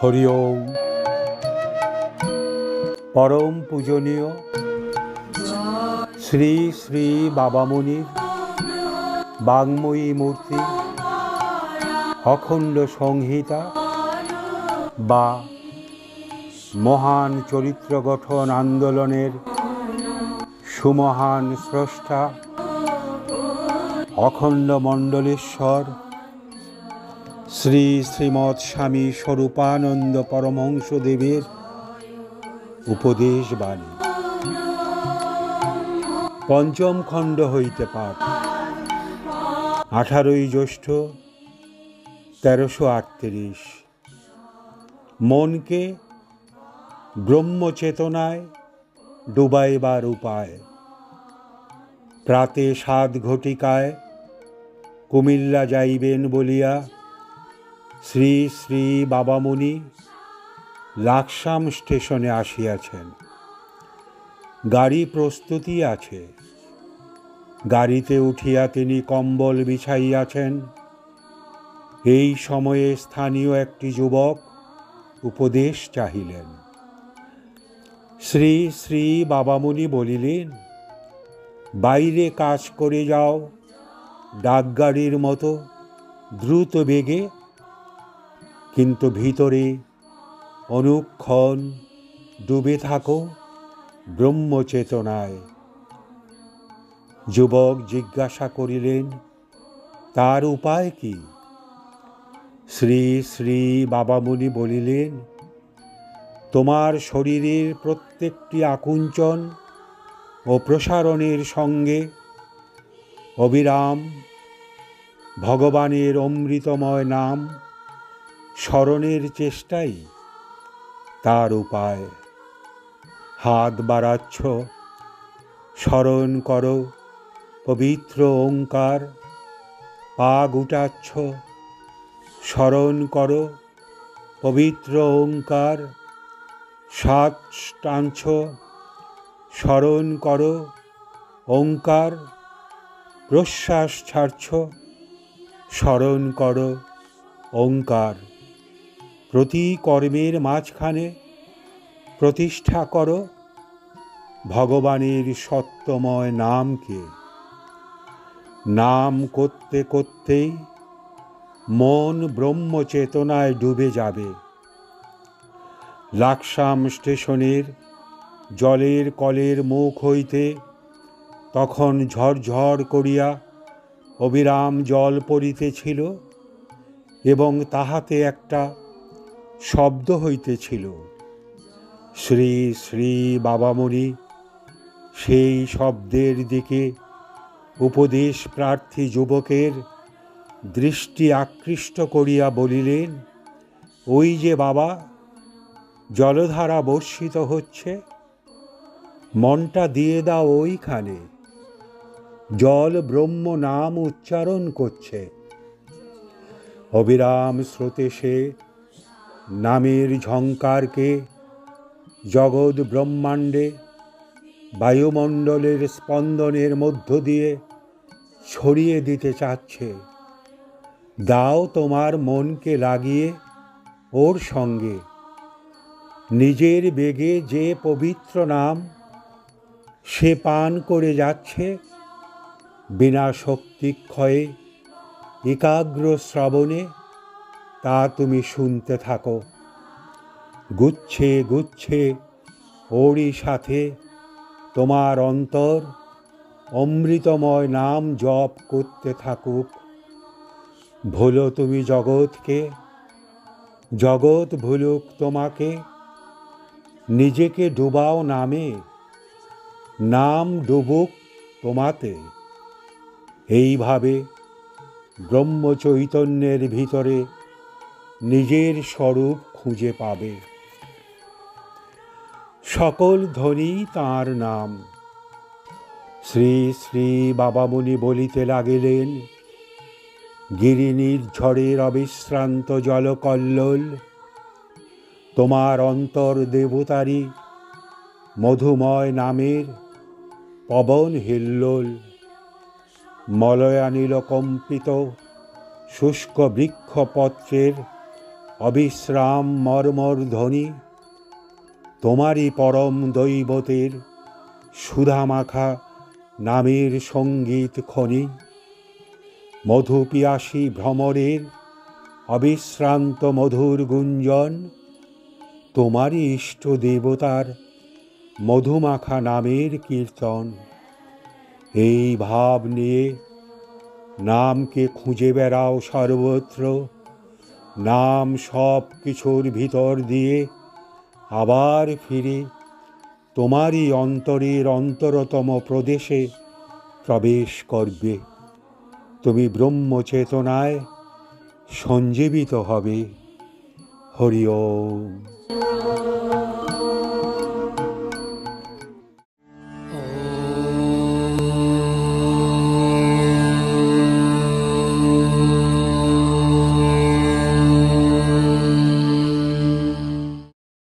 হরি ওম। পরম পূজনীয় শ্রী শ্রী বাবামণির বাংময়ী মূর্তি অখণ্ড সংহিতা বা মহান চরিত্র গঠন আন্দোলনের সুমহান স্রষ্টা অখণ্ড মণ্ডলেশ্বর শ্রী শ্রীমৎ স্বামী স্বরূপানন্দ পরমহংস দেবের উপদেশ বাণী। পঞ্চম খণ্ড হইতে পাঠ। আঠারোই জ্যৈষ্ঠ, তেরোশো আটত্রিশ। মনকে ব্রহ্মচেতনায় ডুবাইবার উপায়। প্রাতে সাত ঘটিকায় কুমিল্লা যাইবেন বলিয়া শ্রী শ্রী বাবামণি লাকসাম স্টেশনে আসিয়াছেন। গাড়ি প্রস্তুতি আছে। গাড়িতে উঠিয়া তিনি কম্বল বিছাইয়াছেন। এই সময়ে স্থানীয় একটি যুবক উপদেশ চাহিলেন। শ্রী শ্রী বাবামণি বলিলেন, বাইরে কাজ করে যাও। ডাকগাড়ির মতো দ্রুত বেগে কিন্তু ভিতরে অনুক্ষণ ডুবে থাকো ব্রহ্মচেতনায়। যুবক জিজ্ঞাসা করিলেন, তার উপায় কি? শ্রী শ্রী বাবামণি বলিলেন, তোমার শরীরের প্রত্যেকটি আকুঞ্চন ও প্রসারণের সঙ্গে অবিরাম ভগবানের অমৃতময় নাম স্মরণের চেষ্টাই তার উপায়। হাত বাড়াচ্ছ, স্মরণ করো, পবিত্র ওঙ্কার। পা গুটাচ্ছ, স্মরণ করো, পবিত্র ওঙ্কার। সাত টানছ, স্মরণ করো, ওঙ্কার। প্রশ্বাস ছাড়ছ, স্মরণ করো, ওঙ্কার। প্রতি কর্মের মাঝখানে প্রতিষ্ঠা করো ভগবানের সত্যময় নামকে। নাম করতে করতেই মন ব্রহ্মচেতনায় ডুবে যাবে। লাকসাম স্টেশনের জলের কলের মুখ হইতে তখন ঝরঝর করিয়া অবিরাম জল পড়িতেছিল এবং তাহাতে একটা শব্দ হইতেছিল। শ্রী শ্রী বাবামণি, সেই শব্দের দিকে উপদেশ প্রার্থী যুবকের দৃষ্টি আকৃষ্ট করিয়া বলিলেন, ওই যে বাবা, জলধারা বর্ষিত হচ্ছে, মনটা দিয়ে দাও ওইখানে। জল ব্রহ্ম নাম উচ্চারণ করছে। অবিরাম স্রোতে সে নামের ঝঙ্কারকে জগৎ ব্রহ্মাণ্ডে বায়ুমণ্ডলের স্পন্দনের মধ্য দিয়ে ছড়িয়ে দিতে চাচ্ছে। দাও তোমার মনকে লাগিয়ে ওর সঙ্গে। নিজের বেগে যে পবিত্র নাম সে পান করে যাচ্ছে, বিনা শক্তিক্ষয়ে, একাগ্র শ্রবণে তা তুমি শুনতে থাকো। গুচ্ছে গুচ্ছে ওরই সাথে তোমার অন্তর, অমৃতময় নাম জপ করতে থাকুক। ভুলো তুমি জগৎকে, জগৎ ভুলুক তোমাকে, নিজেকে ডুবাও নামে, নাম ডুবুক তোমাতে। এইভাবে ব্রহ্মচৈতন্যের ভিতরে নিজের স্বরূপ খুঁজে পাবে। সকল ধ্বনি তাঁর নাম। শ্রী শ্রী বাবামণি বলিতে লাগিলেন, গিরিনীর ঝড়ের অবিশ্রান্ত জলকল্লোল, তোমার অন্তর দেবতারি মধুময় নামের পবন হিল্লোল মলয়ানীল কম্পিত শুষ্ক বৃক্ষপত্রের অবিশ্রাম মর্মর ধ্বনি। তোমারই পরম দৈবতের সুধামাখা নামের সংগীত খনি। মধুপিয়াসী ভ্রমরের অবিশ্রান্ত মধুর গুঞ্জন। তোমারই ইষ্ট দেবতার মধুমাখা নামের কীর্তন। এই ভাব নিয়ে নামকে খুঁজে বেড়াও সর্বত্র। নাম সব কিছুর ভিতর দিয়ে আবার ফিরে তোমারই অন্তরের অন্তরতম প্রদেশে প্রবেশ করবে। তুমি ব্রহ্মচেতনায় সঞ্জীবিত হবে। হরি ওম।